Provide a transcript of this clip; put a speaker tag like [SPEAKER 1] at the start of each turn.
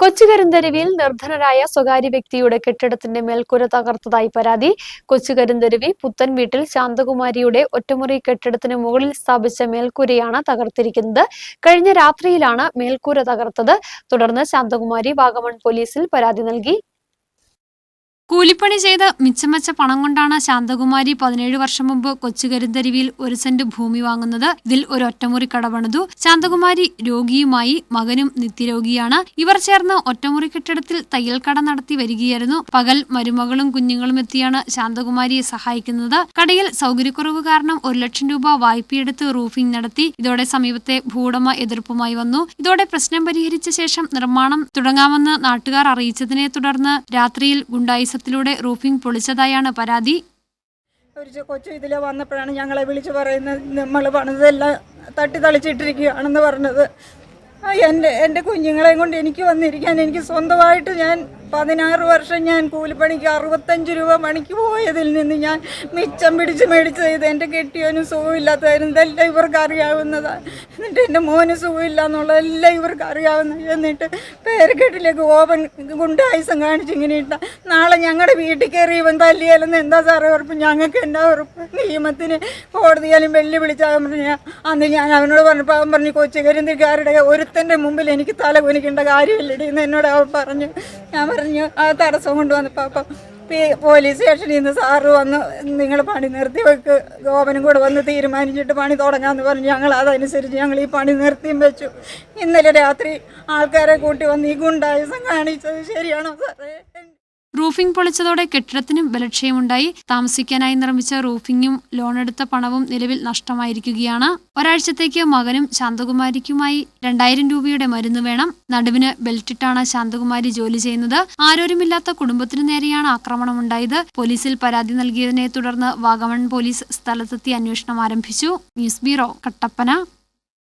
[SPEAKER 1] കൊച്ചുകരിന്തരുവിയിൽ നിർധനരായ സ്വകാര്യ വ്യക്തിയുടെ കെട്ടിടത്തിന്റെ മേൽക്കൂര തകർത്തതായി പരാതി. കൊച്ചുകരിന്തരുവി പുത്തൻ വീട്ടിൽ ശാന്തകുമാരിയുടെ ഒറ്റമുറി കെട്ടിടത്തിന് മുകളിൽ സ്ഥാപിച്ച മേൽക്കൂരയാണ് തകർത്തിരിക്കുന്നത്. കഴിഞ്ഞ രാത്രിയിലാണ് മേൽക്കൂര തകർത്തത്. തുടർന്ന് ശാന്തകുമാരി വാഗമൺ പോലീസിൽ പരാതി നൽകി. കൂലിപ്പണി ചെയ്ത് മിച്ചം വെച്ച പണം കൊണ്ടാണ് ശാന്തകുമാരി പതിനേഴ് വർഷം മുമ്പ് കൊച്ചുകരുന്തരുവിയിൽ ഒരു സെന്റ് ഭൂമി വാങ്ങുന്നത്. ഇതിൽ ഒരു ഒറ്റമുറി കടപണിതു. ശാന്തകുമാരി രോഗിയുമായി മകനും നിത്യരോഗിയാണ്. ഇവർ ചേർന്ന് ഒറ്റമുറി കെട്ടിടത്തിൽ തയ്യൽ കട നടത്തി വരികയായിരുന്നു. പകൽ മരുമകളും കുഞ്ഞുങ്ങളും എത്തിയാണ് ശാന്തകുമാരിയെ സഹായിക്കുന്നത്. കടയിൽ സൗകര്യക്കുറവ് കാരണം ഒരു ലക്ഷം രൂപ വായ്പയെടുത്ത് റൂഫിംഗ് നടത്തി. ഇതോടെ സമീപത്തെ ഭൂവുടമ എതിർപ്പുമായി വന്നു. ഇതോടെ പ്രശ്നം പരിഹരിച്ച ശേഷം നിർമ്മാണം തുടങ്ങാമെന്ന് നാട്ടുകാർ അറിയിച്ചതിനെ തുടർന്ന് രാത്രിയിൽ ഗുണ്ടായിസത്തിലൂടെ റൂഫിംഗ് പൊളിച്ചതായാണ് പരാതി.
[SPEAKER 2] ഒരു കൊച്ചു ഇതിൽ വന്നപ്പോഴാണ് ഞങ്ങളെ വിളിച്ച് പറയുന്നത് നമ്മൾ പണിതെല്ലാം തട്ടി തളിച്ചിട്ടിരിക്കുകയാണെന്ന് പറഞ്ഞത് എന്റെ എന്റെ കുഞ്ഞുങ്ങളെയും കൊണ്ട് എനിക്ക് വന്നിരിക്കാൻ എനിക്ക് സ്വന്തമായിട്ട് ഞാൻ പതിനാറ് വർഷം ഞാൻ കൂലിപ്പണിക്ക് അറുപത്തഞ്ച് രൂപ പണിക്ക് പോയതിൽ നിന്ന് ഞാൻ മിച്ചം പിടിച്ച് മേടിച്ച് ചെയ്ത് എന്റെ കെട്ടിയോനും സുഖമില്ലാത്തതായിരുന്നു ഇതെല്ലാം ഇവർക്ക് അറിയാവുന്നതാണ് എന്നിട്ട് എന്റെ മോന് സുഖമില്ല എന്നുള്ളതെല്ലാം ഇവർക്ക് അറിയാവുന്ന എന്നിട്ട് പേരക്കെട്ടിലേക്ക് ഓപൻ ഗുണ്ടായുസം കാണിച്ച് ഇങ്ങനെ ഇട്ട. നാളെ ഞങ്ങളുടെ വീട്ടിൽ കയറി ഇവൻ തല്ലിയാലെന്ന് എന്താ സാറേ ഉറപ്പ്? ഞങ്ങൾക്ക് എന്താ ഉറപ്പ്? നിയമത്തിന് കോടതിയാലും വെള്ളി വിളിച്ചാൽ പറഞ്ഞ അന്ന് ഞാൻ അവനോട് പറഞ്ഞപ്പോൾ അവൻ പറഞ്ഞു കൊച്ചുകരിന്തിക്കാരുടെ ഒരുത്തന്റെ മുമ്പിൽ എനിക്ക് തല കുനിക്കേണ്ട കാര്യമില്ലടി എന്ന് എന്നോട് അവൻ പറഞ്ഞു. ഞാൻ പറഞ്ഞു ആ തടസ്സം കൊണ്ടുവന്നപ്പോൾ അപ്പം പോലീസ് സ്റ്റേഷനിൽ നിന്ന് സാറ് വന്ന് നിങ്ങൾ പണി നിർത്തി വെക്ക്. ഗോപനും കൂടെ വന്ന് തീരുമാനിച്ചിട്ട് പണി തുടങ്ങാമെന്ന് പറഞ്ഞു. ഞങ്ങൾ അതനുസരിച്ച് ഞങ്ങൾ ഈ പണി നിർത്തിയും വെച്ചു. ഇന്നലെ രാത്രി ആൾക്കാരെ കൂട്ടി വന്ന് ഈ ഗുണ്ടായുസം കാണിച്ചത് ശരിയാണോ സാറേ?
[SPEAKER 1] റൂഫിംഗ് പൊളിച്ചതോടെ കെട്ടിടത്തിനും ബലക്ഷയമുണ്ടായി. താമസിക്കാനായി നിർമ്മിച്ച റൂഫിംഗും ലോണെടുത്ത പണവും നിലവിൽ നഷ്ടമായിരിക്കുകയാണ്. ഒരാഴ്ചത്തേക്ക് മകനും ശാന്തകുമാരിക്കുമായി രണ്ടായിരം രൂപയുടെ മരുന്ന് വേണം. നടുവിന് ബെൽറ്റിട്ടാണ് ശാന്തകുമാരി ജോലി ചെയ്യുന്നത്. ആരോരുമില്ലാത്ത കുടുംബത്തിനു നേരെയാണ് ആക്രമണം ആക്രമണമുണ്ടായത്. പോലീസിൽ പരാതി നൽകിയതിനെ തുടർന്ന് വാഗമൺ പോലീസ് സ്ഥലത്തെത്തി അന്വേഷണം ആരംഭിച്ചു. News bureau Kattappana.